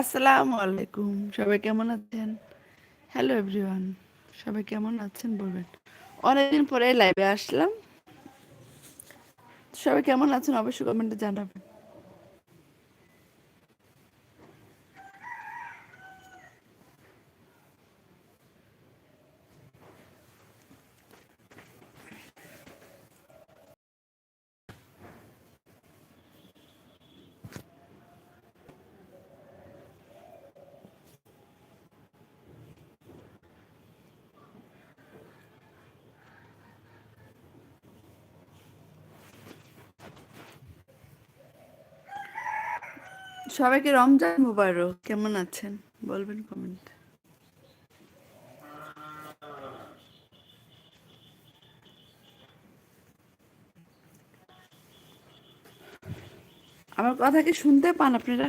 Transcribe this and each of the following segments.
আসসালামু আলাইকুম, সবাই কেমন আছেন? হ্যালো এভরিওয়ান সবাই কেমন আছেন বলবেন? অনেকদিন পরে লাইভে আসলাম। সবাই কেমন আছেন অবশ্যই কমেন্টে জানাবেন। সবাইকে রমজান মুবারক। কেমন আছেন? বলবেন কমেন্ট আমার কথা কি শুনতে পান আপনারা?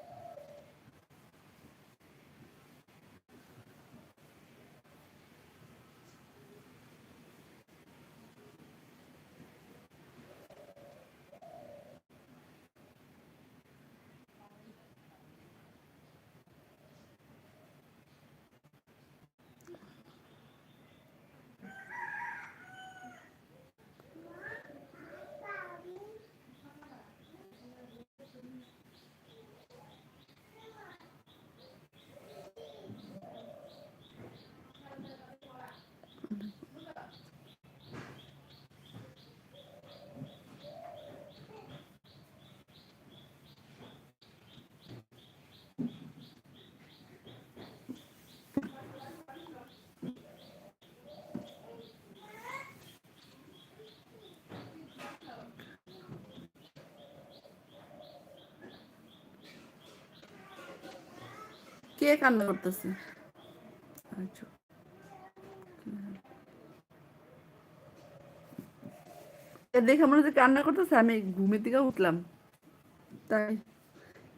কে কান্না করতেছে? আচ্ছা। দেখে মনে হচ্ছে কান্না করতেছে, আমি ঘুমের দিকে উঠলাম। তাই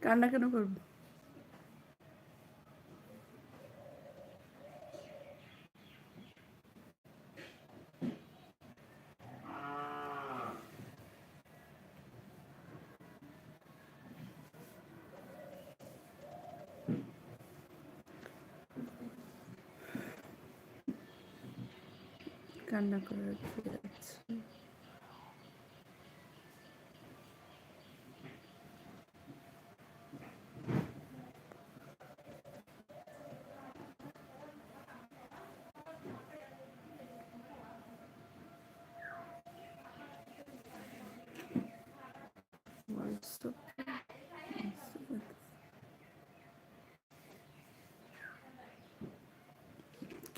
কান্না কেন করব? কান্না করার কি আছে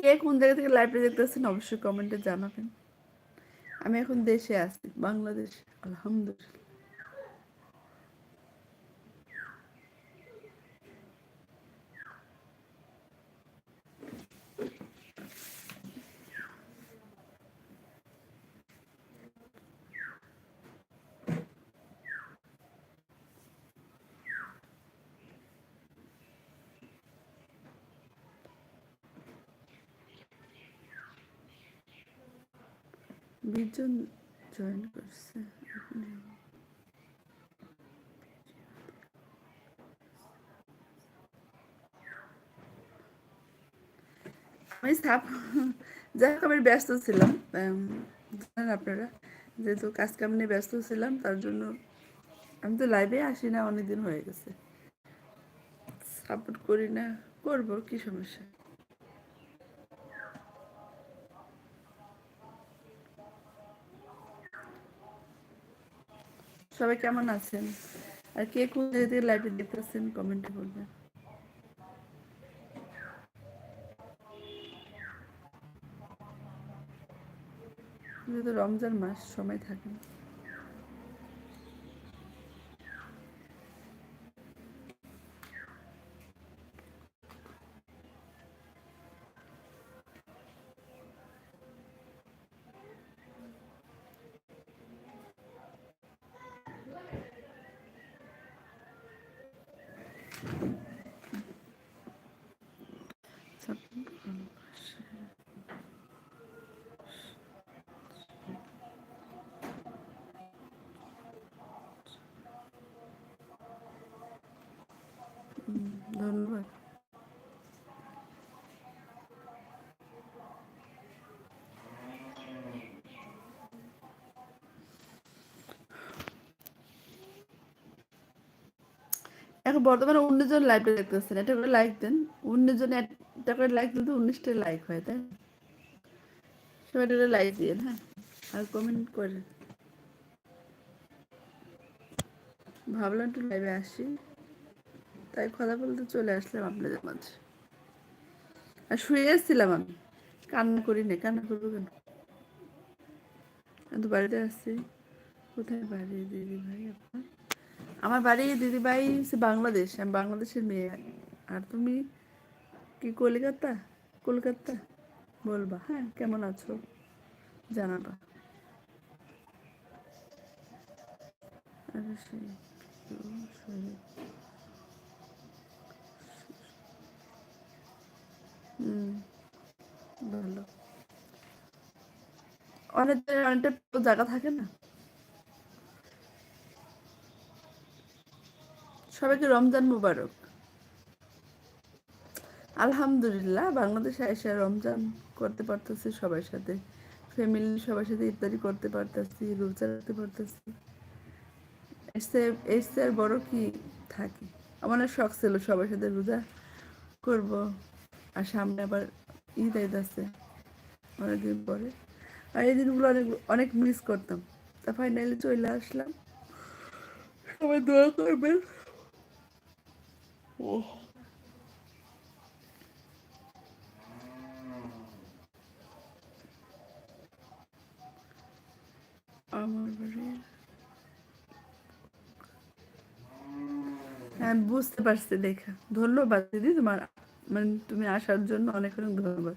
কে কোন জায়গা থেকে লাইভটা দেখতেছেন অবশ্যই কমেন্টে জানাবেন। আমি এখন দেশে আছি, বাংলাদেশ, আলহামদুলিল্লাহ। বিজন জয়েন করছে আমি সাপ, যাই হোক আমি ব্যস্ত ছিলাম জানেন আপনারা, যেহেতু কাজ কাম নিয়ে ব্যস্ত ছিলাম, তার জন্য আমি তো লাইভে আসি না অনেকদিন হয়ে গেছে। সাপোর্ট করি না, করব, কি সমস্যা? সবাই কেমন আছেন আর কে কোন যদি লাইভে দেখতেছেন কমেন্টে বলবেন রমজান মাস সময় থাকে না। হুম, ধন্যবাদ এখন বর্তমানে উনিশ জন লাইভে দেখতেছেন, এটা করে লাইক দেন। উনিশ জন একটা করে লাইক দিলে তো উনিশটা লাইক হয়, তাই? সবাই লাইক দিয়ে হ্যাঁ? আর কমেন্ট করেন ভাবলাম একটু লাইভে আসি। তাই কথা বলতে চলে আসলাম আপনাদের মাঝে। আর শুয়ে এসেছিলাম আমি। কান্না করি না কান্না করব কেন? আমি তো বাড়িতে আসছি কোথায় বাড়ি, দিদি ভাই আপনার আমার বাড়ি দিদি ভাই হচ্ছে বাংলাদেশ, আমি বাংলাদেশের মেয়ে। আর তুমি কি কলকাতা? কলকাতা? বলবা হ্যাঁ কেমন আছো? জানাবা। ভালো। অনেক অনেকটা জায়গা থাকে না? সবাইকে রমজান মুবারক। আলহামদুলিল্লাহ, বাংলাদেশে এসে রমজান করতে পারতেছি সবার সাথে। ফ্যামিলি সবার সাথে ইফতারি করতে পারতেছি রোজা রাখতে পারতেছি। এসে আর বড় কি থাকে? আমার শখ ছিল সবার সাথে রোজা করব, আর সামনে আবার ঈদ ঈদ আছে অনেকদিন পরে। আর এই দিনগুলো অনেক অনেক মিস করতাম। তা ফাইনালি চলে আসলাম। সবাই দোয়া করবেন। হ্যাঁ বুঝতে পারছি, দেখা। ধন্যবাদ দিদি তোমার মানে তুমি আসার জন্য অনেক অনেক ধন্যবাদ।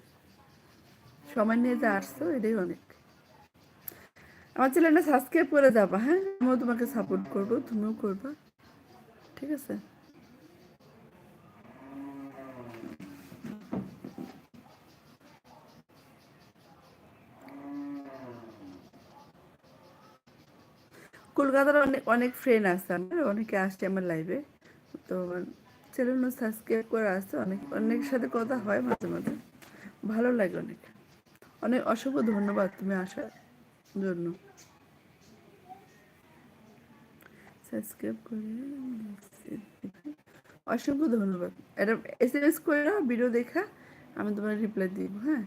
সময় নিয়ে যে আসছো, এটাই অনেক। আমার চ্যানেলটা সাবস্ক্রাইব করে যাবা হ্যাঁ? আমিও তোমাকে সাপোর্ট করব, তুমিও করবা। ঠিক আছে? কলকাতার অনেক অনেক ফ্রেন্ড আছে আমার, অনেকে আসছে আমার লাইভে তো চ্যানেল সাবস্ক্রাইব করে আসছে, অনেক, অনেকের সাথে কথা হয় মাঝে মাঝে। ভালো লাগে অনেক। অনেক অসংখ্য ধন্যবাদ তুমি আসার জন্য। সাবস্ক্রাইব করে অসংখ্য ধন্যবাদ। এটা এস এম এস করে নাও ভিডিও দেখা, আমি তোমার রিপ্লাই দিব হ্যাঁ?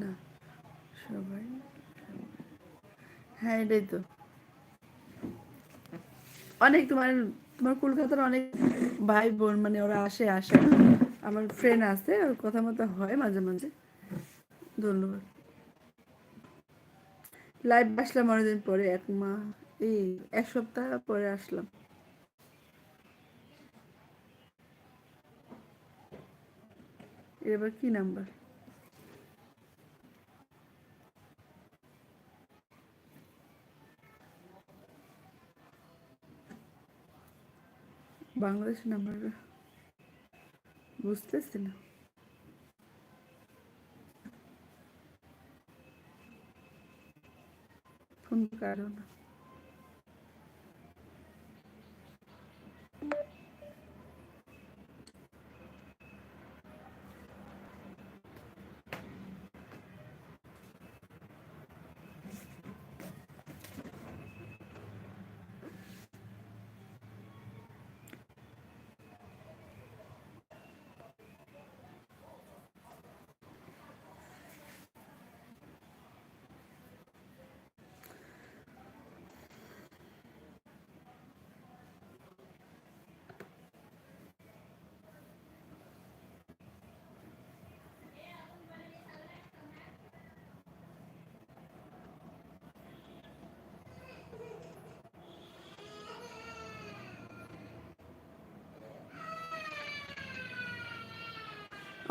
না, সবাই হ্যাঁ এটাই তো। অনেক তোমার তোমার কলকাতার অনেক ভাই বোন মানে ওরা আসে আসে। আমার ফ্রেন্ড আছে, ওর কথা মতো হয় মাঝে মাঝে। ধন্যবাদ। লাইভ আসলাম অনেকদিন পরে, এক মা, এই এক সপ্তাহ পরে আসলাম। এবার কি নাম্বার বাংলাদেশ নাম্বার বুঝতেছি না। ফোন কারও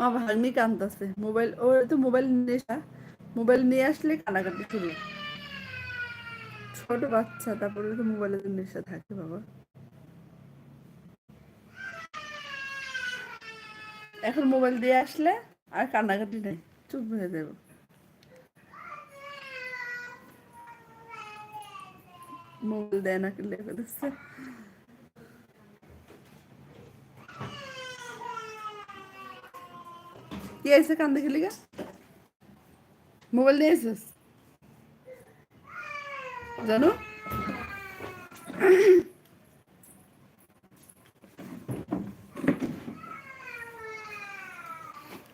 আমার ভাগ্নি কান্দতেছে মোবাইল, ও তো মোবাইল নেশা মোবাইল নিয়ে আসলে কানাকাটি শুরু। ছোট বাচ্চা, তারপরে তো মোবাইলের নেশা থাকে বাবা। এখন মোবাইল দিয়ে আসলে আর কান্নাকাটি নেই, চুপ হয়ে যাব। মোবাইল দেয় না কিনলে দিচ্ছে। কি আছে কান্দে খেলি গা মোবাইল নিয়ে এসেছিস জানো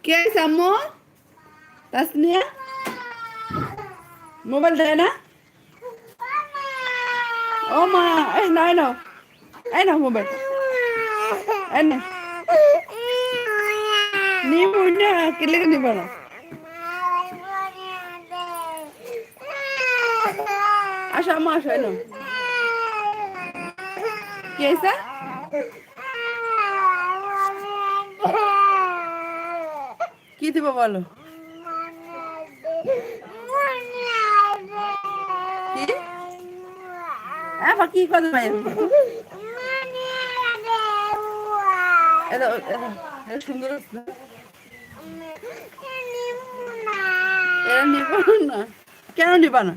কে আছে আম্মু তাসনিয়া মোবাইল দেয় না ও মা এই না এই নাও এই নাও মোবাইল এই না নিব না কেলে নিব না আসো আম্মা আসো নাও কি হয়েছে কি দিব বলো কি কথা সুন্দর আছে না? এটা নিব না কেন নিবা না